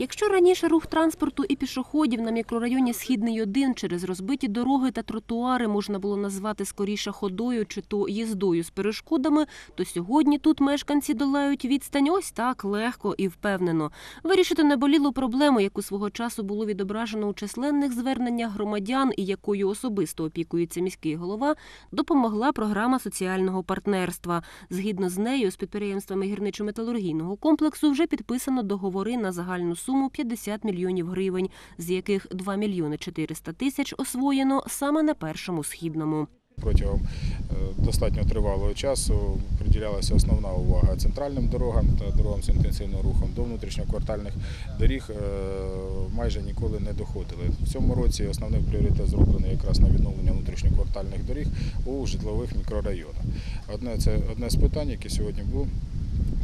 Якщо раніше рух транспорту і пішоходів на мікрорайоні Східний 1 через розбиті дороги та тротуари можна було назвати скоріше ходою чи то їздою з перешкодами, то сьогодні тут мешканці долають відстань ось так легко і впевнено. Вирішити наболілу проблему, яку свого часу було відображено у численних зверненнях громадян і якою особисто опікується міський голова, допомогла програма соціального партнерства. Згідно з нею, з підприємствами гірничо-металургійного комплексу вже підписано договори на загальну суму 50 мільйонів гривень, з яких 2 мільйони 400 тисяч освоєно саме на першому східному. Протягом е, достатньо тривалого часу приділялася основна увага центральним дорогам та дорогам з інтенсивним рухом до внутрішньоквартальних доріг е, майже ніколи не доходили. В цьому році основний пріоритет зроблений якраз на відновлення внутрішньоквартальних доріг у житлових мікрорайонах. Одне це одне з питань, яке сьогодні було.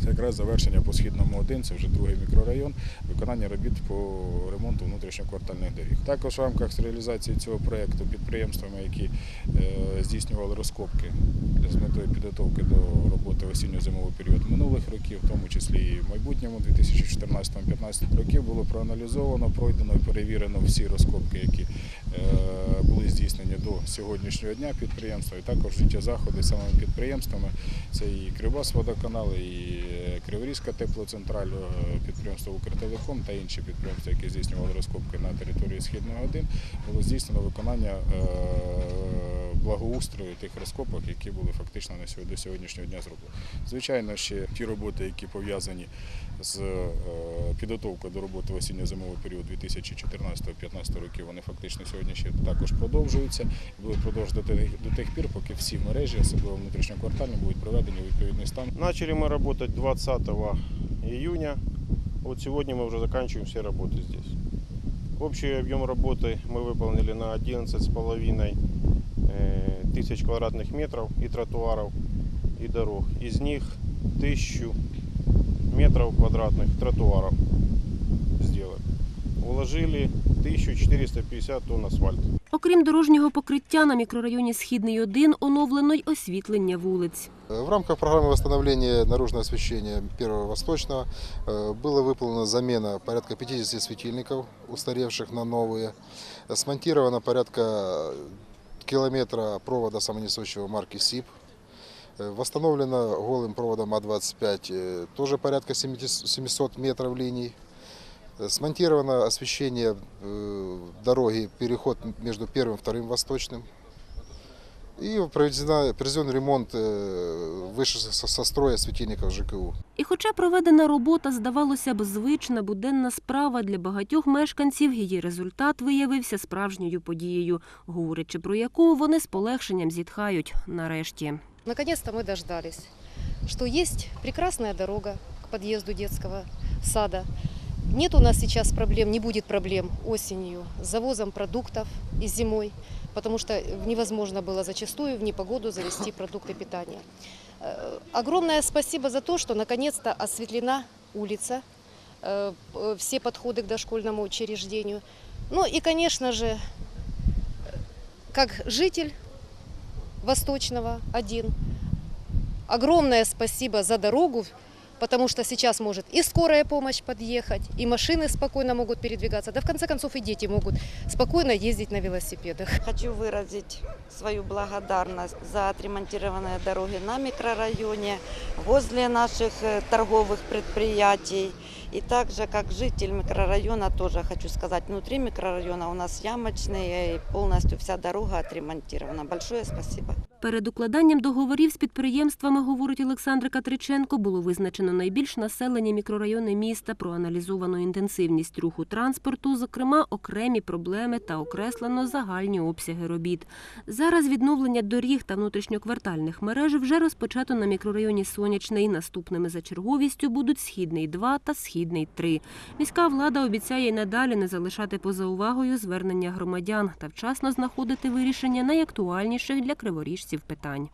Це якраз завершення по східному 1, це вже другий мікрорайон, виконання робіт по ремонту внутрішньоквартальних доріг. Також в рамках реалізації цього проєкту підприємствами, які е, здійснювали розкопки з метою підготовки до роботи осінньо-зимовий період минулих років, в тому числі і в майбутньому 2014-2015 років, було проаналізовано, пройдено і перевірено всі розкопки, які е, були здійснені до сьогоднішнього дня підприємства, і також життя заходи самими підприємствами. Це і Кривбас водоканал, і е, Криворізька теплоцентраль, е, підприємство Укртелеком та інші підприємства, які здійснювали розкопки на території Східного 1, було здійснено виконання благоустрою тих розкопок, які були фактично на сьогодні до сьогоднішнього дня зроблені. Звичайно, ще ті роботи, які пов'язані з е, підготовкою до роботи в осінньо-зимовий період 2014-2015 років, вони фактично сьогодні ще також продовжуються і будуть продовжувати до тих- до тих пір, поки всі мережі, особливо внутрішньоквартальні, будуть приведені у відповідний стан. Начали мы работать 20 июня. Вот сегодня мы уже заканчиваем все работы здесь. Общий объем работы мы выполнили на 11,5 э, тысяч квадратных метров и тротуаров, и дорог. Из них 1000 метров квадратных тротуаров сделали. Уложили 1450 тонн асфальта. Окрім дорожнього покриття на мікрорайоні Східний 1 оновлено й освітлення вулиць. В рамках программы восстановления наружного освещения Первого Восточного э, была выполнена замена порядка 50 светильников, устаревших на новые. Смонтировано порядка километра провода самонесущего марки СИП. Э, Восстановлено голым проводом А25 э, тоже порядка 70 700 метров линий. Э, Смонтировано освещение э, дороги, переход между первым и вторым Восточным. И проведена, проведен ремонт э, выше со- со строя светильников ЖКУ. І хоча проведена робота, здавалося б, звична буденна справа для багатьох мешканців, її результат виявився справжньою подією, говорячи про яку вони з полегшенням зітхають нарешті. Наконец-то мы дождались, что есть прекрасная дорога к подъезду детского сада. Нет у нас сейчас проблем, не будет проблем осенью с завозом продуктов и зимой, Потому что невозможно было зачастую в непогоду завести продукты питания. Э, Огромное спасибо за то, что наконец-то осветлена улица, э, п- все подходы к дошкольному учреждению. Ну и, конечно же, э, как житель Восточного один. Огромное спасибо за дорогу, потому что сейчас может и скорая помощь подъехать, и машины спокойно могут передвигаться, да в конце концов и дети могут спокойно ездить на велосипедах. Хочу выразить свою благодарность за отремонтированные дороги на микрорайоне, возле наших э, торговых предприятий. И также, как житель микрорайона, тоже хочу сказать, внутри микрорайона у нас ямочные, и полностью вся дорога отремонтирована. Большое спасибо. Перед укладанням договорів з підприємствами, говорить Олександр Катриченко, було визначено найбільш населені мікрорайони міста, проаналізовано інтенсивність руху транспорту, зокрема окремі проблеми та окреслено загальні обсяги робіт. Зараз відновлення доріг та внутрішньоквартальних мереж вже розпочато на мікрорайоні Сонячний. Наступними за черговістю будуть Східний 2 та Східний 3. Міська влада обіцяє й надалі не залишати поза увагою звернення громадян та вчасно знаходити вирішення найактуальніших для криворіжців питань.